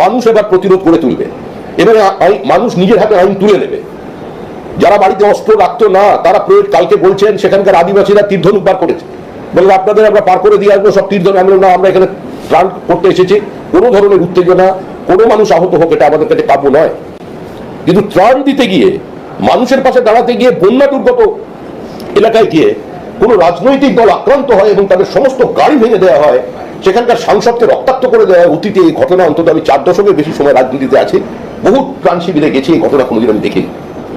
মানুষ এবার প্রতিরোধ করে তুলবে আইন- মানুষ নিজের হাতে আইন তুলে নেবে। যারা বাড়িতে অস্ত্র রাখতো না তারা প্রয়োগ কালকে বলছেন সেখানকার আদিবাসীরা তীর্ধনুক বার করেছে। বললেন আপনাদের আমরা পার করে দিয়ে আসব সব তীর্ধন আমি বললাম, না আমরা এখানে ত্রাণ করতে এসেছি। কোনো ধরনের উত্তেজনা কোনো মানুষ আহত হোক এটা আমাদের কাছে কাব্য নয়। কিন্তু ত্রাণ দিতে গিয়ে মানুষের পাশে দাঁড়াতে গিয়ে বন্যা দুর্গত এলাকায় গিয়ে কোনো রাজনৈতিক দল আক্রান্ত হয় এবং তাদের সমস্ত গাড়ি ভেঙে দেওয়া হয় সেখানকার সাংসদকে রক্তাক্ত করে দেওয়া অতীতে এই ঘটনা অন্তত আমি চার দশকের বেশি সময় রাজনীতিতে আছি। বহু প্রাণ শিবিরে গেছি এই ঘটনা কোনোদিন আমি দেখিনি।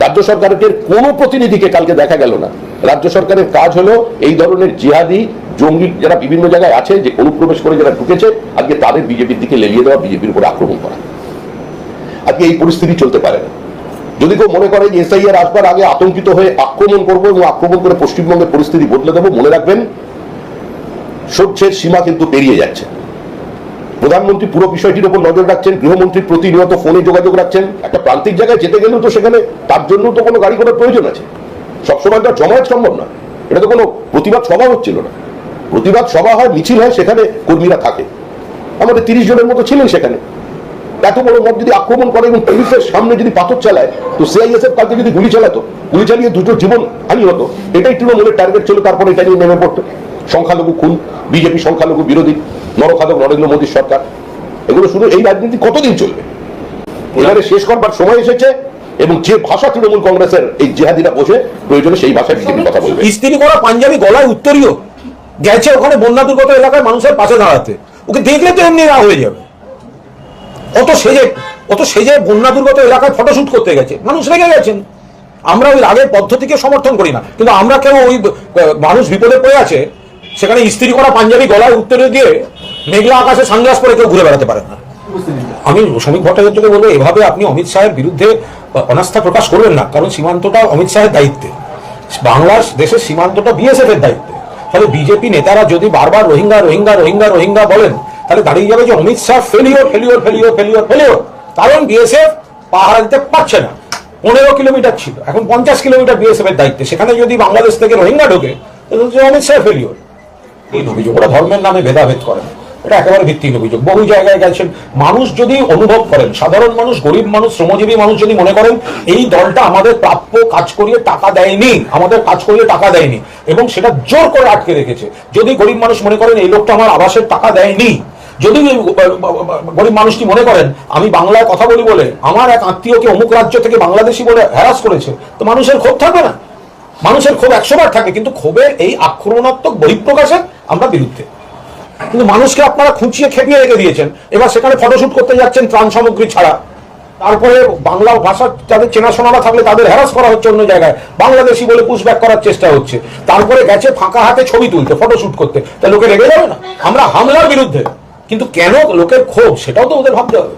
রাজ্য সরকারের কোনো প্রতিনিধিকে কালকে দেখা গেল না। রাজ্য সরকারের কাজ হলো এই ধরনের জিহাদি, জঙ্গি যারা বিভিন্ন জায়গায় আছে, যে অনুপ্রবেশ করে যারা ঢুকেছে, আজকে তাদের বিজেপির দিকে লেলিয়ে দেওয়া, বিজেপির উপর আক্রমণ করা। আজকে এই পরিস্থিতি চলতে পারে না। যদি কেউ মনে করে যে এসআইআর আসবার আগে আতঙ্কিত হয়ে আক্রমণ করব এবং আক্রমণ করে পশ্চিমবঙ্গের পরিস্থিতি বদলে দেবো, মনে রাখবেন সহ্যের সীমা কিন্তু পেরিয়ে যাচ্ছে। প্রধানমন্ত্রী পুরো বিষয়টির উপর নজর রাখছেন গৃহমন্ত্রী প্রতিনিয়ত ফোনে যোগাযোগ রাখছেন। একটা প্রান্তিক জায়গায় যেতে গেলেও তো সেখানে তার জন্য তো কোনো গাড়ি করার প্রয়োজন আছে। সবসময় তো জমায়েত সম্ভব না এটা তো কোনো প্রতিবাদ সভা হচ্ছিল না। প্রতিবাদ সভা হয়, মিছিল হয়, সেখানে কর্মীরা থাকে। আমাদের তিরিশ জনের মতো ছিলেন সেখানে। এত বড় মত যদি আক্রমণ করে এবং পুলিশের সামনে যদি পাথর চালায়, তো সিআইএসএফ কালকে যদি গুলি চালাতো, গুলি চালিয়ে দুটো জীবন হানি হতো, এটাই তৃণমূলের টার্গেট ছিল, তারপরে এটা নিয়ে নেমে পড়তো। সংখ্যালঘু খুন, বিজেপি সংখ্যালঘু বিরোধী, নরখাদক নরেন্দ্র মোদীর সরকার। এগুলো শুধু এই রাজনীতি কতদিন চলবে? এবারে শেষ করবার সময় এসেছে এবং যে ভাষা তৃণমূল কংগ্রেসের এই জেহাদিরা বসে, প্রয়োজনে সেই ভাষায় বিজেপি কথা বলবে। ইস্ত্রি করা পাঞ্জাবি গলায় উত্তরীয়। গেছে ওখানে বন্যা দুর্গত এলাকায় মানুষের পাশে দাঁড়াতে। ওকে দেখলে তো এমনি রা হয়ে যাবে। অত সেজে অত সেজে বন্যা দুর্গত এলাকায় ফটোশুট করতে গেছে। মানুষ রেগে গেছেন। আমরা ওই আগের পদ্ধতিকে সমর্থন করি না। কিন্তু আমরা কেন ওই মানুষ বিপদে পড়ে আছে? সেখানে ইস্ত্রি করা পাঞ্জাবি গলায় উত্তরে দিয়ে মেঘলা আকাশে সানগ্লাস পরে কেউ ঘুরে বেড়াতে পারে না। আমি শ্রমিক ভট্টাচার্যকে বলব, এভাবে আপনি অমিত শাহের বিরুদ্ধে অনাস্থা প্রকাশ করবেন না, কারণ সীমান্তটা অমিত শাহের দায়িত্বে। বাংলার দেশের সীমান্তটা বিএসএফ এর দায়িত্বে। তাহলে বিজেপি নেতারা যদি বারবার রোহিঙ্গা রোহিঙ্গা রোহিঙ্গা রোহিঙ্গা বলেন, তাহলে দাঁড়িয়ে যাবে যে Amit Shah failure failure failure failure failure কারণ বিএসএফ পাহারা দিতে পারছে না। পনেরো কিলোমিটার ছিল, এখন পঞ্চাশ কিলোমিটার বিএসএফ এর দায়িত্বে। সেখানে যদি বাংলাদেশ থেকে রোহিঙ্গা ঢোকে, তাহলে অমিত শাহ ফেলিওর এই অভিযোগ। ওরা ধর্মের নামে ভেদাভেদ করেন এটা একেবারে ভিত্তিহীন অভিযোগ। বহু জায়গায় গেছেন। মানুষ যদি অনুভব করেন, সাধারণ মানুষ, গরিব মানুষ, শ্রমজীবী মানুষ যদি মনে করেন, এই দলটা আমাদের প্রাপ্য কাজ করিয়ে টাকা দেয়নি, আমাদের কাজ করিয়ে টাকা দেয়নি, এবং সেটা জোর করে আটকে রেখেছে। যদি গরিব মানুষ মনে করেন, এই লোকটা আমার আবাসের টাকা দেয়নি, যদি গরিব মানুষটি মনে করেন, আমি বাংলায় কথা বলি বলে, আমার এক আত্মীয়কে অমুক রাজ্য থেকে বাংলাদেশি বলে হ্যারাস করেছে, তো মানুষের ক্ষোভ থাকবে না? মানুষের ক্ষোভ একশো বার থাকে, কিন্তু ক্ষোভের এই আক্রমণাত্মক বহিঃপ্রকাশে আমরা বিরুদ্ধে। কিন্তু মানুষকে আপনারা খুঁচিয়ে খেপিয়ে রেখে দিয়েছেন। এবার সেখানে ফটোশুট করতে যাচ্ছেন ত্রাণ সামগ্রী ছাড়া। তারপরে বাংলা ভাষা যাদের চেনাশোনা না থাকলে তাদের হ্যারাস করা হচ্ছে অন্য জায়গায়। বাংলাদেশি বলে পুশব্যাক করার চেষ্টা হচ্ছে। তারপরে গেছে ফাঁকা হাতে ছবি তুলতে ফটোশুট করতে। তা লোকে রেগে যাবে না? আমরা হামলার বিরুদ্ধে। কিন্তু কেন লোকের ক্ষোভ? সেটাও তো ওদের ভাবতে হবে।